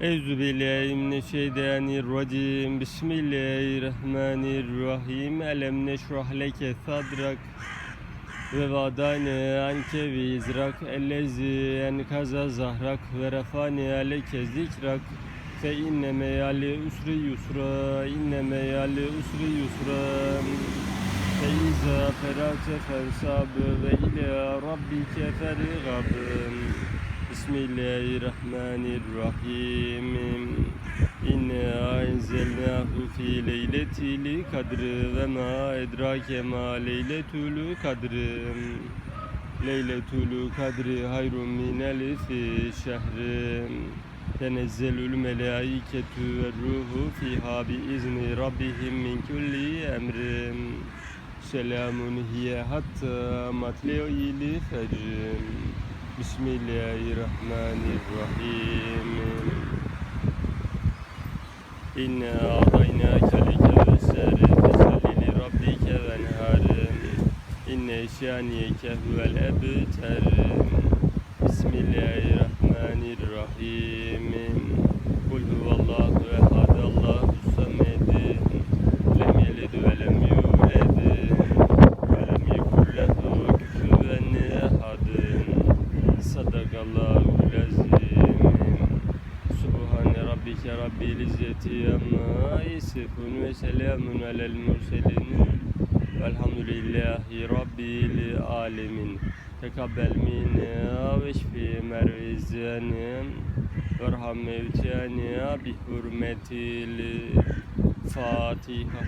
Euzu billahi mineşşeytanirracim. Bismillahirrahmanirrahim. Elem neşrah leke sadrak. Ve vadane anke vizrak ellezi enkaza zahrak. Ve refane aleke zikrak. Fe inne meyali usri yusra. İnne meyali usri yusra. Fe iza ferate fensab ve ila rabbike fergab Bismillahirrahmanirrahim. İnne enzelnahu fi leyletil kadr ve ma edrake ma leyletul kadr Leyletul kadri hayrun min elfi şehri. Tenezzelül melaiketu ve ruhu fiha bi izni rabbihim min kulli emrin Selamun hiye hatta matle'il fecr Bismillahirrahmanirrahim. İnne a'daynâke l-kevser Fesalli li rabbike venhar İnne şâniyeke huvel ebter Bismillahirrahmanirrahim rabbil izzeti amma yasifun ve selamun alel murselin. Velhamdülillahi rabbil alemin. Tekabbel minna ve şfi mervizeni. Verham mevtiyani bi hurmetil Fatiha